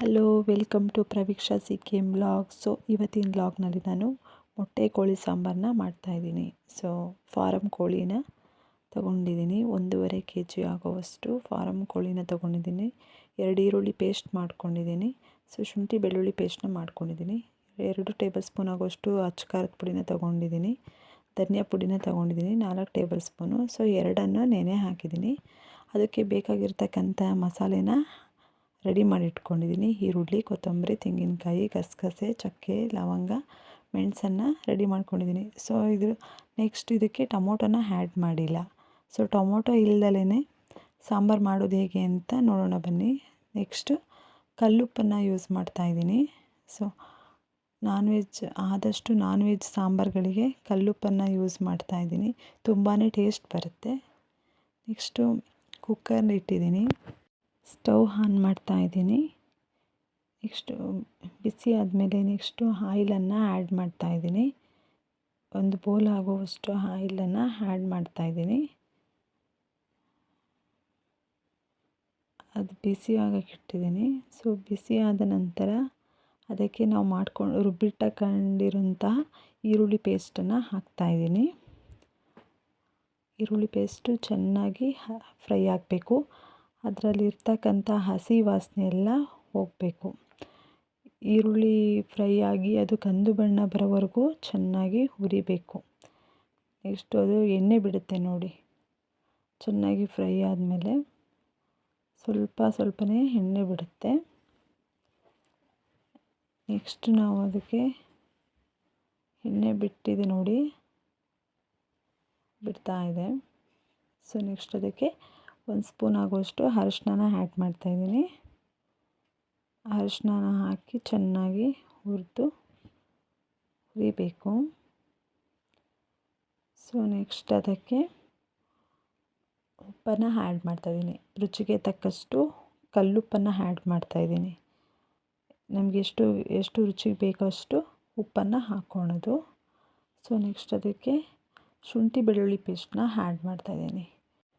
Hello welcome to Praveeksha C blog so ಇವತ್ತಿನ ಬ್ಲಾಗ್ನಲ್ಲಿ ನಾನು ಮೊಟ್ಟೆ ಕೋಳಿ ಸಾಂಬಾರನ್ನ ಮಾಡ್ತಾಯಿದ್ದೀನಿ ಸೊ ಫಾರಮ್ ಕೋಳಿನ ತಗೊಂಡಿದ್ದೀನಿ. ಒಂದೂವರೆ ಕೆ ಜಿ ಆಗೋವಷ್ಟು ಫಾರಮ್ ಕೋಳಿನ ತೊಗೊಂಡಿದ್ದೀನಿ. ಎರಡು ಈರುಳ್ಳಿ ಪೇಸ್ಟ್ ಮಾಡ್ಕೊಂಡಿದ್ದೀನಿ. ಸೊ ಶುಂಠಿ ಬೆಳ್ಳುಳ್ಳಿ ಪೇಸ್ಟ್ನ ಮಾಡ್ಕೊಂಡಿದ್ದೀನಿ. ಎರಡು ಟೇಬಲ್ ಸ್ಪೂನ್ ಆಗೋಷ್ಟು ಅಚ್ಚ ಖಾರದ ಪುಡಿನ ತೊಗೊಂಡಿದ್ದೀನಿ. ಧನಿಯಾ ಪುಡಿನ ತೊಗೊಂಡಿದ್ದೀನಿ. ನಾಲ್ಕು ಟೇಬಲ್ ಸ್ಪೂನು ಸೊ ಎರಡನ್ನು ನೆನೆ ಹಾಕಿದ್ದೀನಿ. ಅದಕ್ಕೆ ಬೇಕಾಗಿರ್ತಕ್ಕಂಥ ಮಸಾಲೆನ ರೆಡಿ ಮಾಡಿ ಇಟ್ಕೊಂಡಿದ್ದೀನಿ ಈರುಳ್ಳಿ, ಕೊತ್ತಂಬರಿ, ತೆಂಗಿನಕಾಯಿ, ಗಸಗಸೆ, ಚಕ್ಕೆ, ಲವಂಗ, ಮೆಣಸನ್ನು ರೆಡಿ ಮಾಡ್ಕೊಂಡಿದ್ದೀನಿ. ಸೊ ಇದು ನೆಕ್ಸ್ಟ್ ಇದಕ್ಕೆ ಟೊಮೊಟೊನ ಆ್ಯಡ್ ಮಾಡಿಲ್ಲ. ಸೊ ಟೊಮೊಟೊ ಇಲ್ದಲೇ ಸಾಂಬಾರು ಮಾಡೋದು ಹೇಗೆ ಅಂತ ನೋಡೋಣ ಬನ್ನಿ. ನೆಕ್ಸ್ಟ್ ಕಲ್ಲುಪ್ಪನ್ನು ಯೂಸ್ ಮಾಡ್ತಾಯಿದ್ದೀನಿ ಸೊ ನಾನ್ ವೆಜ್ ಆದಷ್ಟು ನಾನ್ ವೆಜ್ ಸಾಂಬಾರುಗಳಿಗೆ ಕಲ್ಲುಪ್ಪನ್ನು ಯೂಸ್ ಮಾಡ್ತಾಯಿದ್ದೀನಿ ತುಂಬಾ ಟೇಸ್ಟ್ ಬರುತ್ತೆ. ನೆಕ್ಸ್ಟು ಕುಕ್ಕರ್ನ ಇಟ್ಟಿದ್ದೀನಿ. ಸ್ಟವ್ ಆನ್ ಮಾಡ್ತಾ ಇದ್ದೀನಿ. ನೆಕ್ಸ್ಟು ಬಿಸಿ ಆದಮೇಲೆ ನೆಕ್ಸ್ಟು ಆಯಿಲನ್ನು ಆ್ಯಡ್ ಮಾಡ್ತಾ ಇದ್ದೀನಿ. ಒಂದು ಬೋಲ್ ಆಗುವಷ್ಟು ಆಯಿಲನ್ನು ಆ್ಯಡ್ ಮಾಡ್ತಾ ಇದ್ದೀನಿ. ಅದು ಬಿಸಿ ಆಗಕ್ಕೆ ಇಟ್ಟಿದ್ದೀನಿ. ಸೊ ಬಿಸಿ ಆದ ನಂತರ ಅದಕ್ಕೆ ನಾವು ಮಾಡ್ಕೊಂಡು ರುಬ್ಬಿಟ್ಟಕೊಂಡಿರೋಂತಹ ಈರುಳ್ಳಿ ಪೇಸ್ಟನ್ನು ಹಾಕ್ತಾಯಿದ್ದೀನಿ ಈರುಳ್ಳಿ ಪೇಸ್ಟು ಚೆನ್ನಾಗಿ ಫ್ರೈ ಆಗಬೇಕು. ಅದರಲ್ಲಿರ್ತಕ್ಕಂಥ ಹಸಿ ವಾಸನೆ ಎಲ್ಲ ಹೋಗಬೇಕು. ಈರುಳ್ಳಿ ಫ್ರೈ ಆಗಿ ಅದು ಕಂದು ಬಣ್ಣ ಬರೋವರೆಗೂ ಚೆನ್ನಾಗಿ ಹುರಿಬೇಕು. ನೆಕ್ಸ್ಟ್ ಅದು ಎಣ್ಣೆ ಬಿಡುತ್ತೆ ನೋಡಿ. ಚೆನ್ನಾಗಿ ಫ್ರೈ ಆದಮೇಲೆ ಸ್ವಲ್ಪ ಸ್ವಲ್ಪನೇ ಎಣ್ಣೆ ಬಿಡುತ್ತೆ. ನೆಕ್ಸ್ಟ್ ನಾವು ಅದಕ್ಕೆ ಎಣ್ಣೆ ಬಿಟ್ಟಿದೆ ನೋಡಿ ಬಿಡ್ತಾ ಇದೆ. ಸೊ ನೆಕ್ಸ್ಟ್ ಅದಕ್ಕೆ ಒಂದು ಸ್ಪೂನ್ ಆಗುವಷ್ಟು ಅರಶಿನ ಆ್ಯಡ್ ಮಾಡ್ತಾಯಿದ್ದೀನಿ ಅರಶಿನ ಹಾಕಿ ಚೆನ್ನಾಗಿ ಹುರಿದು ಹುರಿಬೇಕು. ಸೊ ನೆಕ್ಸ್ಟ್ ಅದಕ್ಕೆ ಉಪ್ಪನ್ನು ಆ್ಯಡ್ ಮಾಡ್ತಾಯಿದ್ದೀನಿ ರುಚಿಗೆ ತಕ್ಕಷ್ಟು ಕಲ್ಲುಪ್ಪನ್ನು ಆ್ಯಡ್ ಮಾಡ್ತಾಯಿದ್ದೀನಿ ನಮಗೆ ಎಷ್ಟು ಎಷ್ಟು ರುಚಿಗೆ ಅಷ್ಟು ಉಪ್ಪನ್ನು ಹಾಕ್ಕೊಳೋದು ಸೊ ನೆಕ್ಸ್ಟ್ ಅದಕ್ಕೆ ಶುಂಠಿ ಬೆಳ್ಳುಳ್ಳಿ ಪೇಸ್ಟನ್ನ ಆ್ಯಡ್ ಮಾಡ್ತಾಯಿದ್ದೀನಿ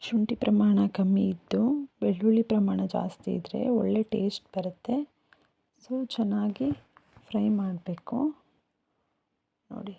ಶುಂಠಿ ಪ್ರಮಾಣ ಕಮ್ಮಿ ಇದ್ದು, ಬೆಳ್ಳುಳ್ಳಿ ಪ್ರಮಾಣ ಜಾಸ್ತಿ ಇದ್ದರೆ ಒಳ್ಳೆ ಟೇಸ್ಟ್ ಬರುತ್ತೆ. ಸೊ, ಚೆನ್ನಾಗಿ ಫ್ರೈ ಮಾಡಬೇಕು. ನೋಡಿ,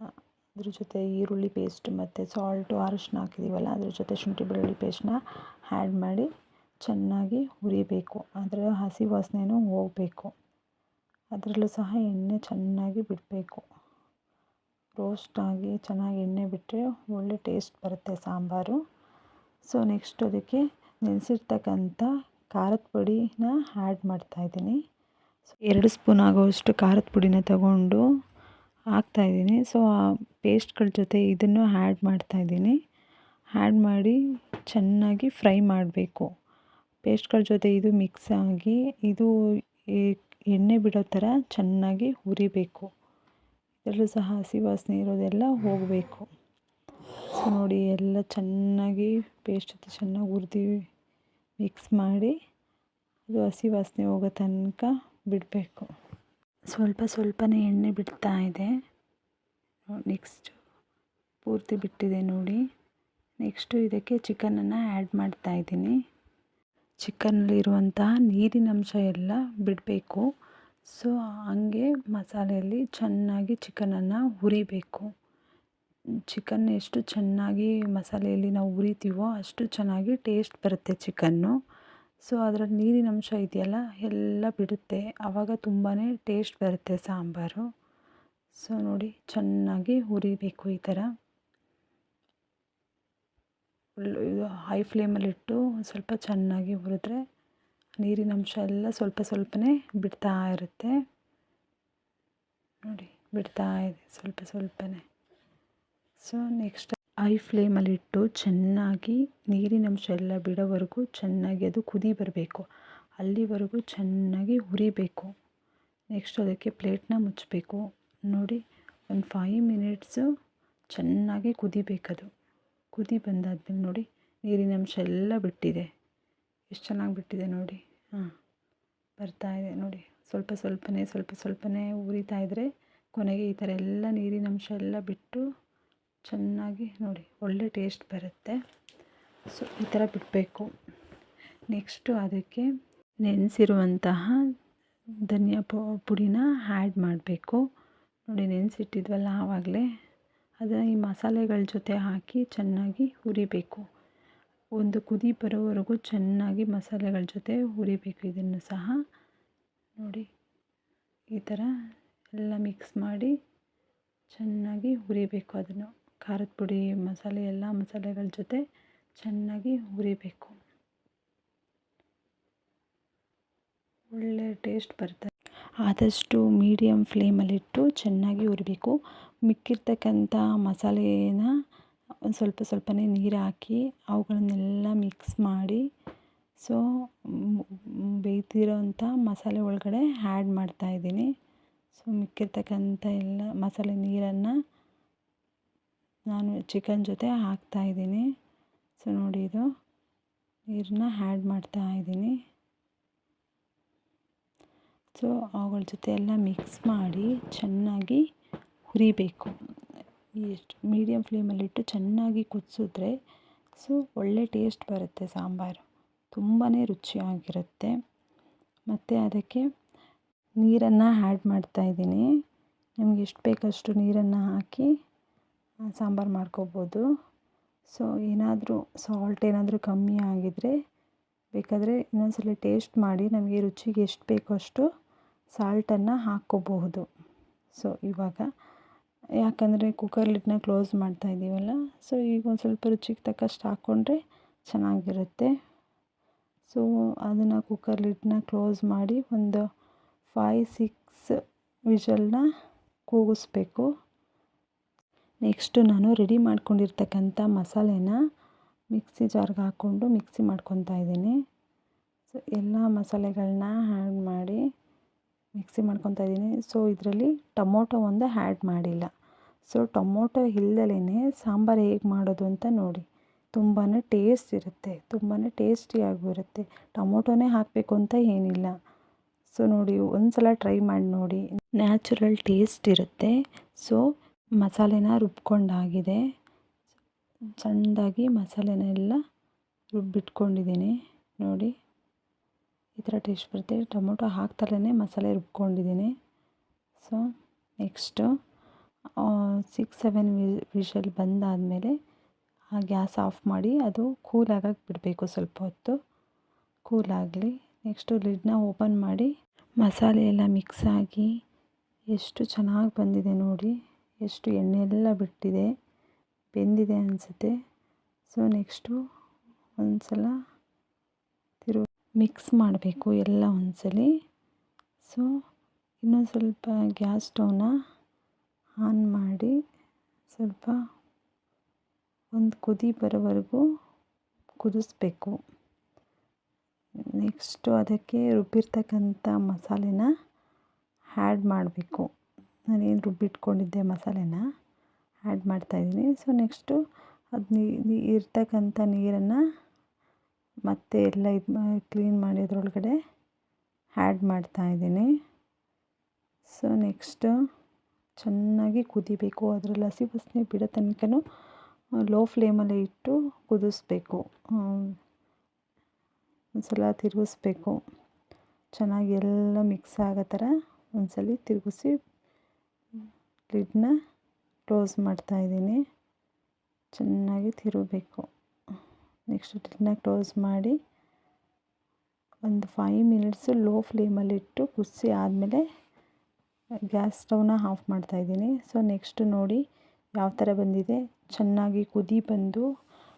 ಅದ್ರ ಜೊತೆ ಈರುಳ್ಳಿ ಪೇಸ್ಟ್ ಮತ್ತು ಸಾಲ್ಟು, ಅರಶಿನ ಹಾಕಿದ್ದೀವಲ್ಲ ಅದ್ರ ಜೊತೆ ಶುಂಠಿ ಬೆಳ್ಳುಳ್ಳಿ ಪೇಸ್ಟನ್ನ ಆ್ಯಡ್ ಮಾಡಿ ಚೆನ್ನಾಗಿ ಹುರಿಬೇಕು. ಅದರ ಹಸಿ ವಾಸನೆಯೂ ಹೋಗಬೇಕು. ಅದರಲ್ಲೂ ಸಹ ಎಣ್ಣೆ ಚೆನ್ನಾಗಿ ಬಿಡಬೇಕು. ರೋಸ್ಟ್ ಆಗಿ ಚೆನ್ನಾಗಿ ಎಣ್ಣೆ ಬಿಟ್ಟರೆ ಒಳ್ಳೆ ಟೇಸ್ಟ್ ಬರುತ್ತೆ ಸಾಂಬಾರು. ಸೊ ನೆಕ್ಸ್ಟ್ ಅದಕ್ಕೆ ನೆನೆಸಿರ್ತಕ್ಕಂಥ ಖಾರದ ಪುಡಿನ ಆ್ಯಡ್ ಮಾಡ್ತಾಯಿದ್ದೀನಿ ಸೊ ಎರಡು ಸ್ಪೂನ್ ಆಗೋವಷ್ಟು ಖಾರದ ಪುಡಿನ ತಗೊಂಡು ಹಾಕ್ತಾಯಿದ್ದೀನಿ ಸೊ ಆ ಪೇಸ್ಟ್ಗಳ ಜೊತೆ ಇದನ್ನು ಆ್ಯಡ್ ಮಾಡ್ತಾಯಿದ್ದೀನಿ ಆ್ಯಡ್ ಮಾಡಿ ಚೆನ್ನಾಗಿ ಫ್ರೈ ಮಾಡಬೇಕು. ಪೇಸ್ಟ್ಗಳ ಜೊತೆ ಇದು ಮಿಕ್ಸ್ ಆಗಿ ಇದು ಎಣ್ಣೆ ಬಿಡೋ ಥರ ಚೆನ್ನಾಗಿ ಹುರಿಬೇಕು. ಇದರಲ್ಲೂ ಸಹ ಹಸಿ ವಾಸನೆ ಇರೋದೆಲ್ಲ ಹೋಗಬೇಕು. ಸೊ ನೋಡಿ, ಎಲ್ಲ ಚೆನ್ನಾಗಿ ಪೇಸ್ಟ್ ಜೊತೆ ಚೆನ್ನಾಗಿ ಹುರಿದು ಮಿಕ್ಸ್ ಮಾಡಿ, ಅದು ಹಸಿ ವಾಸನೆ ಹೋಗೋ ತನಕ ಬಿಡಬೇಕು. ಸ್ವಲ್ಪ ಸ್ವಲ್ಪನೇ ಎಣ್ಣೆ ಬಿಡ್ತಾ ಇದೆ. ನೆಕ್ಸ್ಟು ಪೂರ್ತಿ ಬಿಟ್ಟಿದೆ ನೋಡಿ. ನೆಕ್ಸ್ಟು ಇದಕ್ಕೆ ಚಿಕನನ್ನು ಆ್ಯಡ್ ಮಾಡ್ತಾಯಿದ್ದೀನಿ ಚಿಕನ್ನಲ್ಲಿರುವಂತಹ ನೀರಿನ ಅಂಶ ಎಲ್ಲ ಬಿಡಬೇಕು. ಸೊ ಹಂಗೆ ಮಸಾಲೆಯಲ್ಲಿ ಚೆನ್ನಾಗಿ ಚಿಕನನ್ನು ಹುರಿಬೇಕು. ಚಿಕನ್ ಎಷ್ಟು ಚೆನ್ನಾಗಿ ಮಸಾಲೆಯಲ್ಲಿ ನಾವು ಹುರಿತೀವೋ ಅಷ್ಟು ಚೆನ್ನಾಗಿ ಟೇಸ್ಟ್ ಬರುತ್ತೆ ಚಿಕನ್ನು. ಸೊ ಅದರ ನೀರಿನ ಅಂಶ ಇದೆಯಲ್ಲ, ಎಲ್ಲ ಬಿಡುತ್ತೆ. ಆವಾಗ ತುಂಬಾ ಟೇಸ್ಟ್ ಬರುತ್ತೆ ಸಾಂಬಾರು. ಸೊ ನೋಡಿ, ಚೆನ್ನಾಗಿ ಹುರಿಬೇಕು ಈ ಥರ. ಹೈ ಫ್ಲೇಮಲ್ಲಿಟ್ಟು ಸ್ವಲ್ಪ ಚೆನ್ನಾಗಿ ಹುರಿದ್ರೆ ನೀರಿನ ಅಂಶ ಎಲ್ಲ ಸ್ವಲ್ಪ ಸ್ವಲ್ಪನೇ ಬಿಡ್ತಾ ಇರುತ್ತೆ. ನೋಡಿ, ಬಿಡ್ತಾ ಇದೆ ಸ್ವಲ್ಪ ಸ್ವಲ್ಪನೇ. ಸೊ ನೆಕ್ಸ್ಟ್ ಐ ಫ್ಲೇಮಲ್ಲಿಟ್ಟು ಚೆನ್ನಾಗಿ ನೀರಿನಂಶ ಎಲ್ಲ ಬಿಡೋವರೆಗೂ ಚೆನ್ನಾಗಿ ಅದು ಕುದಿ ಬರಬೇಕು. ಅಲ್ಲಿವರೆಗೂ ಚೆನ್ನಾಗಿ ಹುರಿಬೇಕು. ನೆಕ್ಸ್ಟ್ ಅದಕ್ಕೆ ಪ್ಲೇಟ್ನ ಮುಚ್ಚಬೇಕು. ನೋಡಿ, ಒಂದು ಫೈವ್ ಮಿನಿಟ್ಸು ಚೆನ್ನಾಗಿ ಕುದಿಬೇಕದು. ಕುದಿ ಬಂದಾದ್ಮೇಲೆ ನೋಡಿ ನೀರಿನಂಶ ಎಲ್ಲ ಬಿಟ್ಟಿದೆ. ಎಷ್ಟು ಚೆನ್ನಾಗಿ ಬಿಟ್ಟಿದೆ ನೋಡಿ. ಹಾಂ ಇದೆ ನೋಡಿ. ಸ್ವಲ್ಪ ಸ್ವಲ್ಪನೇ ಸ್ವಲ್ಪ ಸ್ವಲ್ಪನೇ ಉರಿತಾ ಇದ್ದರೆ ಕೊನೆಗೆ ಈ ಥರ ಎಲ್ಲ ನೀರಿನಂಶ ಎಲ್ಲ ಬಿಟ್ಟು ಚೆನ್ನಾಗಿ ನೋಡಿ, ಒಳ್ಳೆ ಟೇಸ್ಟ್ ಬರುತ್ತೆ. ಸೊ ಈ ಥರ ಬಿಡಬೇಕು. ನೆಕ್ಸ್ಟು ಅದಕ್ಕೆ ನೆನೆಸಿರುವಂತಹ ಧನಿಯಾ ಪುಡಿನ ಆ್ಯಡ್ ಮಾಡಬೇಕು. ನೋಡಿ, ನೆನೆಸಿಟ್ಟಿದ್ವಲ್ಲ ಆವಾಗಲೇ. ಅದನ್ನು ಈ ಮಸಾಲೆಗಳ ಜೊತೆ ಹಾಕಿ ಚೆನ್ನಾಗಿ ಹುರಿಬೇಕು. ಒಂದು ಕುದಿ ಬರೋವರೆಗೂ ಚೆನ್ನಾಗಿ ಮಸಾಲೆಗಳ ಜೊತೆ ಹುರಿಬೇಕು ಇದನ್ನು ಸಹ. ನೋಡಿ, ಈ ಥರ ಎಲ್ಲ ಮಿಕ್ಸ್ ಮಾಡಿ ಚೆನ್ನಾಗಿ ಹುರಿಬೇಕು ಅದನ್ನು. ಖಾರದ ಪುಡಿ, ಮಸಾಲೆ ಎಲ್ಲ ಮಸಾಲೆಗಳ ಜೊತೆ ಚೆನ್ನಾಗಿ ಹುರಿಬೇಕು. ಒಳ್ಳೆ ಟೇಸ್ಟ್ ಬರ್ತದೆ. ಆದಷ್ಟು ಮೀಡಿಯಮ್ ಫ್ಲೇಮಲ್ಲಿಟ್ಟು ಚೆನ್ನಾಗಿ ಹುರಿಬೇಕು. ಮಿಕ್ಕಿರ್ತಕ್ಕಂಥ ಮಸಾಲೆನ ಒಂದು ಸ್ವಲ್ಪ ಸ್ವಲ್ಪನೇ ನೀರು ಹಾಕಿ ಅವುಗಳನ್ನೆಲ್ಲ ಮಿಕ್ಸ್ ಮಾಡಿ, ಸೊ ಬೇಯ್ತಿರೋಂಥ ಮಸಾಲೆ ಒಳಗಡೆ ಆ್ಯಡ್ ಮಾಡ್ತಾಯಿದ್ದೀನಿ ಸೊ ಮಿಕ್ಕಿರ್ತಕ್ಕಂಥ ಎಲ್ಲ ಮಸಾಲೆ ನೀರನ್ನು ನಾನು ಚಿಕನ್ ಜೊತೆ ಹಾಕ್ತಾಯಿದ್ದೀನಿ ಸೊ ನೋಡಿ ಇದು, ನೀರನ್ನ ಆ್ಯಡ್ ಮಾಡ್ತಾಯಿದ್ದೀನಿ ಸೊ ಅವುಗಳ ಜೊತೆ ಎಲ್ಲ ಮಿಕ್ಸ್ ಮಾಡಿ ಚೆನ್ನಾಗಿ ಹುರಿಬೇಕು. ಎಷ್ಟು ಮೀಡಿಯಮ್ ಫ್ಲೇಮಲ್ಲಿಟ್ಟು ಚೆನ್ನಾಗಿ ಕುದಿಸಿದ್ರೆ, ಸೊ ಒಳ್ಳೆ ಟೇಸ್ಟ್ ಬರುತ್ತೆ ಸಾಂಬಾರು. ತುಂಬಾ ರುಚಿಯಾಗಿರುತ್ತೆ. ಮತ್ತು ಅದಕ್ಕೆ ನೀರನ್ನು ಆ್ಯಡ್ ಮಾಡ್ತಾಯಿದ್ದೀನಿ ನಿಮ್ಗೆ ಎಷ್ಟು ಬೇಕಷ್ಟು ನೀರನ್ನು ಹಾಕಿ ಸಾಂಬಾರು ಮಾಡ್ಕೋಬೋದು. ಸೊ ಏನಾದರೂ ಸಾಲ್ಟ್ ಏನಾದರೂ ಕಮ್ಮಿ ಆಗಿದ್ದರೆ ಬೇಕಾದರೆ ಇನ್ನೊಂದ್ಸಲ ಟೇಸ್ಟ್ ಮಾಡಿ ನಮಗೆ ರುಚಿಗೆ ಎಷ್ಟು ಬೇಕೋ ಅಷ್ಟು ಸಾಲ್ಟನ್ನು ಹಾಕ್ಕೋಬಹುದು. ಸೊ ಇವಾಗ ಯಾಕಂದರೆ ಕುಕ್ಕರ್ ಲಿಡ್ನ ಕ್ಲೋಸ್ ಮಾಡ್ತಾ ಇದ್ದೀವಲ್ಲ ಸೊ ಈಗ ಒಂದು ಸ್ವಲ್ಪ ರುಚಿಗೆ ತಕ್ಕಷ್ಟು ಹಾಕ್ಕೊಂಡ್ರೆ ಚೆನ್ನಾಗಿರುತ್ತೆ. ಸೊ ಅದನ್ನು ಕುಕ್ಕರ್ ಲಿಡ್ನ ಕ್ಲೋಸ್ ಮಾಡಿ ಒಂದು ಫೈ ಸಿಕ್ಸ್ ವಿಷಲ್ನ ಕೂಗಿಸ್ಬೇಕು. ನೆಕ್ಸ್ಟು ನಾನು ರೆಡಿ ಮಾಡ್ಕೊಂಡಿರ್ತಕ್ಕಂಥ ಮಸಾಲೆನ ಮಿಕ್ಸಿ ಜಾರ್ಗೆ ಹಾಕ್ಕೊಂಡು ಮಿಕ್ಸಿ ಮಾಡ್ಕೊತಾ ಇದ್ದೀನಿ. ಸೊ, ಎಲ್ಲ ಮಸಾಲೆಗಳನ್ನ ಹ್ಯಾಡ್ ಮಾಡಿ ಮಿಕ್ಸಿ ಮಾಡ್ಕೊತಾ ಇದ್ದೀನಿ. ಸೊ, ಇದರಲ್ಲಿ ಟೊಮೊಟೊ ಒಂದು ಆ್ಯಡ್ ಮಾಡಿಲ್ಲ. ಸೊ, ಟೊಮೊಟೊ ಇಲ್ದಲೇ ಸಾಂಬಾರು ಹೇಗೆ ಮಾಡೋದು ಅಂತ ನೋಡಿ. ತುಂಬಾ ಟೇಸ್ಟ್ ಇರುತ್ತೆ. ತುಂಬಾ ಟೇಸ್ಟಿಯಾಗಿರುತ್ತೆ ಟೊಮೊಟೊನೇ ಹಾಕಬೇಕು ಅಂತ ಏನಿಲ್ಲ. ಸೊ, ನೋಡಿ ಒಂದು ಸಲ ಟ್ರೈ ಮಾಡಿ ನೋಡಿ. ನ್ಯಾಚುರಲ್ ಟೇಸ್ಟ್ ಇರುತ್ತೆ. ಸೊ ಮಸಾಲೆನ ರುಬ್ಕೊಂಡಾಗಿದೆ. ಸಣ್ಣದಾಗಿ ಮಸಾಲೆನೆಲ್ಲ ರುಬ್ಬಿಟ್ಕೊಂಡಿದ್ದೀನಿ. ನೋಡಿ, ಈ ಥರ ಟೇಸ್ಟ್ ಬರುತ್ತೆ. ಟೊಮೊಟೊ ಹಾಕ್ತಲೇ ಮಸಾಲೆ ರುಬ್ಕೊಂಡಿದ್ದೀನಿ. So, next six seven whistle ಬಂದಾದಮೇಲೆ ಆ ಗ್ಯಾಸ್ ಆಫ್ ಮಾಡಿ ಅದು ಕೂಲ್ ಆಗಕ್ಕೆ ಬಿಡಬೇಕು ಸ್ವಲ್ಪ ಹೊತ್ತು. ಕೂಲ್ ಆಗಲಿ. ನೆಕ್ಸ್ಟು ಲಿಡ್ನ ಓಪನ್ ಮಾಡಿ ಮಸಾಲೆ ಎಲ್ಲ ಮಿಕ್ಸ್ ಆಗಿ ಎಷ್ಟು ಚೆನ್ನಾಗಿ ಬಂದಿದೆ ನೋಡಿ. ಎಷ್ಟು ಎಣ್ಣೆ ಎಲ್ಲ ಬಿಟ್ಟಿದೆ, ಬೆಂದಿದೆ ಅನಿಸುತ್ತೆ. ಸೊ ನೆಕ್ಸ್ಟು ಒಂದು ಸಲ ತಿರು ಮಿಕ್ಸ್ ಮಾಡಬೇಕು ಎಲ್ಲ ಒಂದ್ಸಲಿ. ಸೊ ಇನ್ನೊಂದು ಸ್ವಲ್ಪ ಗ್ಯಾಸ್ ಸ್ಟವ್ನ ಆನ್ ಮಾಡಿ ಸ್ವಲ್ಪ ಒಂದು ಕುದಿ ಬರೋವರೆಗೂ ಕುದಿಸ್ಬೇಕು. ನೆಕ್ಸ್ಟು ಅದಕ್ಕೆ ರುಬ್ಬಿರ್ತಕ್ಕಂಥ ಮಸಾಲೆನ ಆ್ಯಡ್ ಮಾಡಬೇಕು. ನಾನೇನು ರುಬ್ಬಿಟ್ಕೊಂಡಿದ್ದೆ ಮಸಾಲೆನ ಆ್ಯಡ್ ಮಾಡ್ತಾಯಿದ್ದೀನಿ ಸೊ ನೆಕ್ಸ್ಟು ಅದು ನೀ ಇರ್ತಕ್ಕಂಥ ನೀರನ್ನು ಮತ್ತೆ ಎಲ್ಲ ಇದು ಕ್ಲೀನ್ ಮಾಡಿದ್ರೊಳಗಡೆ ಆ್ಯಡ್ ಮಾಡ್ತಾಯಿದ್ದೀನಿ ಸೊ ನೆಕ್ಸ್ಟು ಚೆನ್ನಾಗಿ ಕುದಿಬೇಕು. ಅದರಲ್ಲಿ ಹಸಿ ಬಸ್ನೆ ಬಿಡೋ ತನಕನೂ ಲೋ ಫ್ಲೇಮಲ್ಲೇ ಇಟ್ಟು ಕುದಿಸ್ಬೇಕು. ಒಂದು ಸಲ ತಿರುಗಿಸ್ಬೇಕು. ಚೆನ್ನಾಗಿ ಎಲ್ಲ ಮಿಕ್ಸ್ ಆಗೋ ಥರ ಒಂದ್ಸಲಿ ತಿರುಗಿಸಿ ಲಿಡ್ನ ಕ್ಲೋಸ್ ಮಾಡ್ತಾಯಿದ್ದೀನಿ ಚೆನ್ನಾಗಿ ತಿರುಗಬೇಕು. ನೆಕ್ಸ್ಟ್ ಲಿಡ್ನ ಕ್ಲೋಸ್ ಮಾಡಿ ಒಂದು ಫೈವ್ ಮಿನಿಟ್ಸು ಲೋ ಫ್ಲೇಮಲ್ಲಿಟ್ಟು ಕುದಿಸಿ ಆದಮೇಲೆ ಗ್ಯಾಸ್ ಸ್ಟವ್ನ ಆಫ್ ಮಾಡ್ತಾಯಿದ್ದೀನಿ ಸೊ ನೆಕ್ಸ್ಟ್ ನೋಡಿ ಯಾವ ಥರ ಬಂದಿದೆ. ಚೆನ್ನಾಗಿ ಕುದಿ ಬಂದು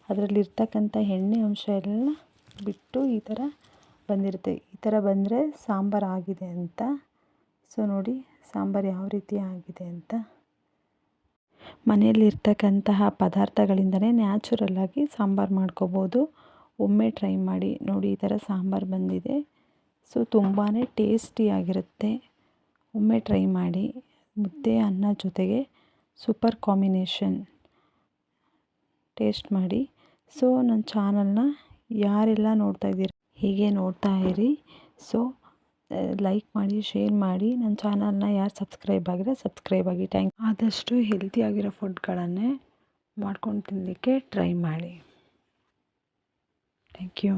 ಅದರಲ್ಲಿರ್ತಕ್ಕಂಥ ಎಣ್ಣೆ ಅಂಶ ಎಲ್ಲ ಬಿಟ್ಟು ಈ ಥರ ಬಂದಿರುತ್ತೆ. ಈ ಥರ ಬಂದರೆ ಸಾಂಬಾರು ಆಗಿದೆ ಅಂತ. ಸೊ ನೋಡಿ ಸಾಂಬಾರು ಯಾವ ರೀತಿ ಆಗಿದೆ ಅಂತ. ಮನೆಯಲ್ಲಿರ್ತಕ್ಕಂತಹ ಪದಾರ್ಥಗಳಿಂದಲೇ ನ್ಯಾಚುರಲ್ಲಾಗಿ ಸಾಂಬಾರು ಮಾಡ್ಕೋಬೋದು. ಒಮ್ಮೆ ಟ್ರೈ ಮಾಡಿ ನೋಡಿ ಈ ಥರ ಸಾಂಬಾರು ಬಂದಿದೆ. ಸೊ ತುಂಬಾ ಟೇಸ್ಟಿಯಾಗಿರುತ್ತೆ ಒಮ್ಮೆ ಟ್ರೈ ಮಾಡಿ. ಮುದ್ದೆ, ಅನ್ನ ಜೊತೆಗೆ ಸೂಪರ್ ಕಾಂಬಿನೇಷನ್ ಟೇಸ್ಟ್ ಮಾಡಿ. ಸೊ, ನನ್ನ ಚಾನಲ್ನ ಯಾರೆಲ್ಲ ನೋಡ್ತಾ ಇದ್ದೀರಿ, ಹೀಗೆ ನೋಡ್ತಾ ಇರಿ. ಸೊ ಲೈಕ್ ಮಾಡಿ ಶೇರ್ ಮಾಡಿ. ನನ್ನ ಚಾನಲ್ನ ಯಾರು ಸಬ್ಸ್ಕ್ರೈಬ್ ಆಗಿರೋ ಸಬ್ಸ್ಕ್ರೈಬ್ ಆಗಿ. ಟ್ಯಾಂಕ್ ಆದಷ್ಟು ಹೆಲ್ತಿಯಾಗಿರೋ ಫುಡ್ಗಳನ್ನೇ ಮಾಡ್ಕೊಂಡು ತಿನ್ನಲಿಕ್ಕೆ ಟ್ರೈ ಮಾಡಿ. Thank you